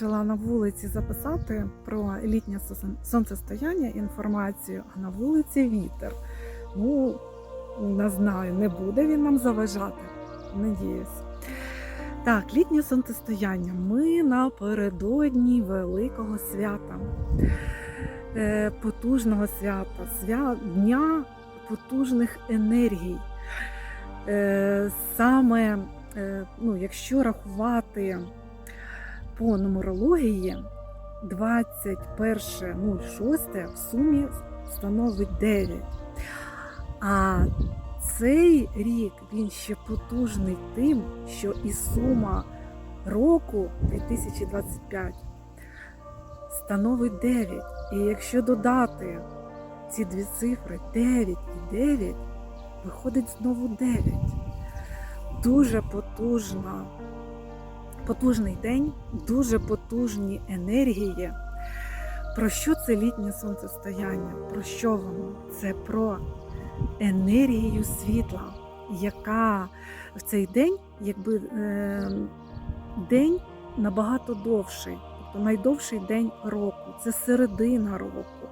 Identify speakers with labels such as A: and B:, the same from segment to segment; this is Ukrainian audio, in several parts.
A: Вирішила на вулиці записати про літнє сонцестояння інформацію, а на вулиці вітер. Ну, не знаю, не буде він нам заважати. Надіюсь. Так, літнє сонцестояння. Ми напередодні великого свята, е, потужного свята, свя... дня потужних енергій. Е, Саме, е, ну, якщо рахувати по нумерології 21.06 в сумі становить 9. А цей рік він ще потужний тим, що і сума року 2025 становить 9. І якщо додати ці дві цифри 9 і 9, виходить знову 9. Дуже потужна потужний день, дуже потужні енергії. Про що це літнє сонцестояння? Про що воно? Це про енергію світла, яка в цей день, якби е, день набагато довший, тобто найдовший день року, це середина року.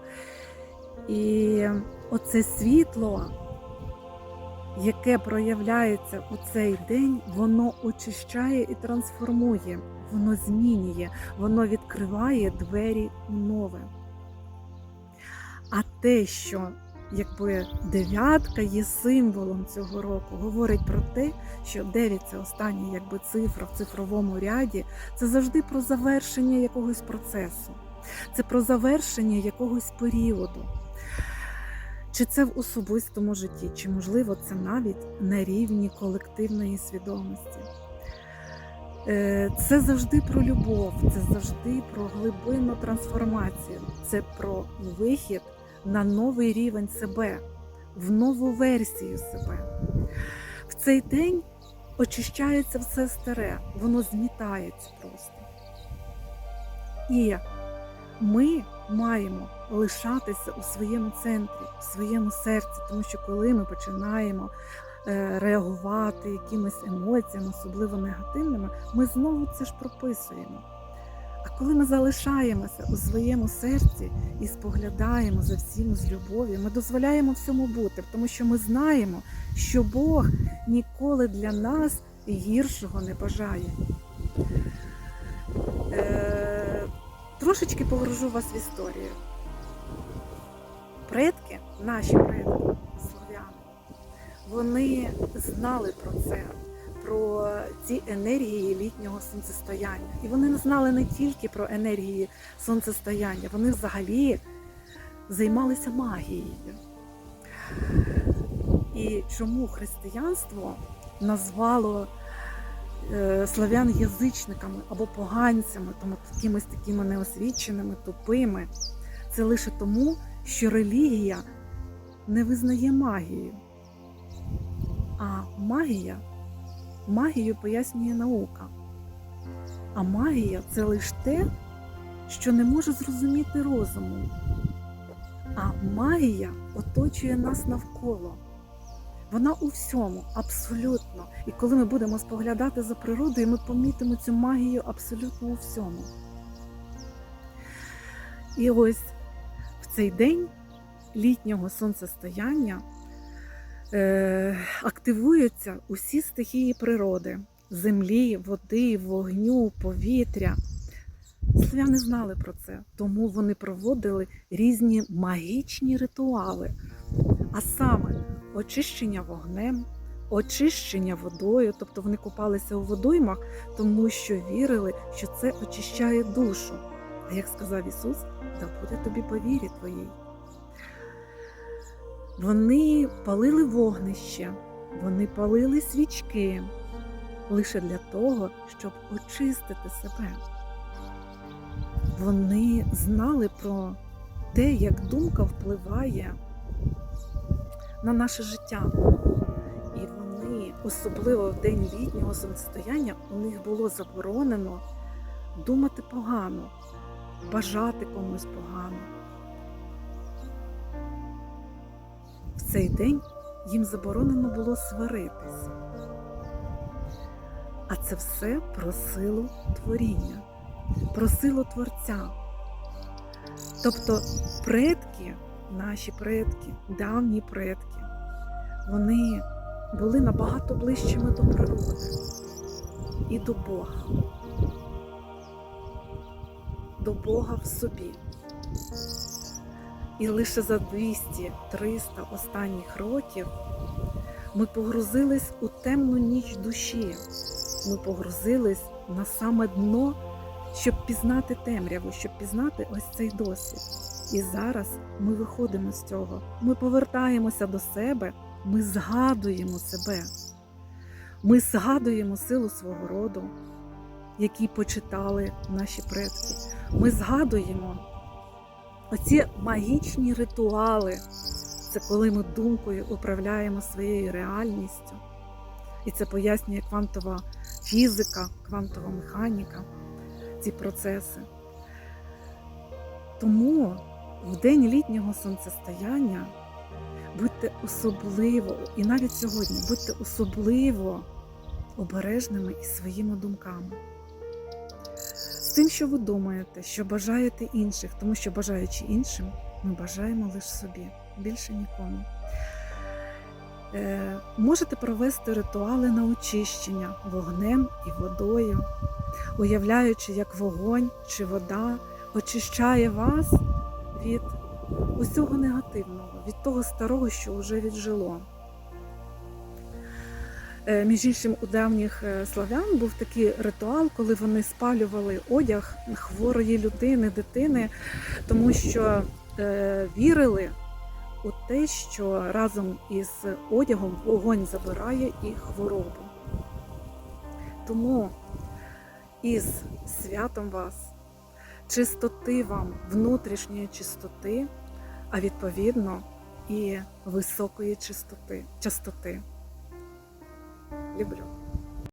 A: І оце світло, яке проявляється у цей день, воно очищає і трансформує, воно змінює, воно відкриває двері у нове. А те, що якби дев'ятка є символом цього року, говорить про те, що 9 це остання якби цифра в цифровому ряді, це завжди про завершення якогось процесу, це про завершення якогось періоду. Чи це в особистому житті, чи можливо це навіть на рівні колективної свідомості. Е, Це завжди про любов, це завжди про глибинну трансформацію, це про вихід на новий рівень себе, в нову версію себе. В цей день очищається все старе, воно змітається просто. І ми маємо лишатися у своєму центрі, у своєму серці, тому що коли ми починаємо е, реагувати якимись емоціями, особливо негативними, ми знову це ж прописуємо. А коли ми залишаємося у своєму серці і споглядаємо за всім з любов'ю, ми дозволяємо всьому бути, тому що ми знаємо, що Бог ніколи для нас гіршого не бажає. Е, трошечки погружу вас в історію. Предки, наші предки, слов'яни, вони знали про це, про ці енергії літнього сонцестояння. І вони знали не тільки про енергії сонцестояння, вони взагалі займалися магією. І чому християнство назвало е, славян язичниками або поганцями, тому якимись такими неосвіченими, тупими. Це лише тому, що релігія не визнає магію. А магія магію пояснює наука. А магія це лише те, що не може зрозуміти розуму. А магія оточує нас навколо. Вона у всьому, абсолютно. І коли ми будемо споглядати за природою, ми помітимо цю магію абсолютно у всьому. І ось цей день літнього сонцестояння е, активуються усі стихії природи: землі, води, вогню, повітря. Слов'яни знали про це, тому вони проводили різні магічні ритуали, а саме очищення вогнем, очищення водою, тобто вони купалися у водоймах, тому що вірили, що це очищає душу. А як сказав Ісус, да буде тобі по вірі твоїй. Вони палили вогнище, вони палили свічки лише для того, щоб очистити себе. Вони знали про те, як думка впливає на наше життя. І вони, особливо в день літнього сонцестояння, у них було заборонено думати погано, бажати комусь погано. В цей день їм заборонено було сваритись. А це все про силу творіння. про силу Творця. Тобто предки, наші предки, давні предки, вони були набагато ближчими до природи і до Бога, до Бога в собі. І лише за 200-300 останніх років ми погрузились у темну ніч душі. Ми погрузились на саме дно, щоб пізнати темряву, щоб пізнати ось цей досвід. І зараз ми виходимо з цього. Ми повертаємося до себе, ми згадуємо себе. Ми згадуємо силу свого роду, який почитали наші предки. Ми згадуємо оці магічні ритуали. Це коли ми думкою управляємо своєю реальністю. І це пояснює квантова фізика, квантова механіка, ці процеси. Тому в день літнього сонцестояння будьте особливо, і навіть сьогодні будьте особливо обережними із своїми думками. Тим, що ви думаєте, що бажаєте інших, тому що бажаючи іншим, ми бажаємо лише собі, більше нікому. Е, можете провести ритуали на очищення вогнем і водою, уявляючи, як вогонь чи вода очищає вас від усього негативного, від того старого, що вже віджило. Е, Між іншим, у давніх е, славян був такий ритуал, коли вони спалювали одяг хворої людини, дитини, тому що е, вірили у те, що разом із одягом вогонь забирає і хворобу. Тому із святом вас, чистоти вам, внутрішньої чистоти, а відповідно і високої чистоти, частоти. Люблю.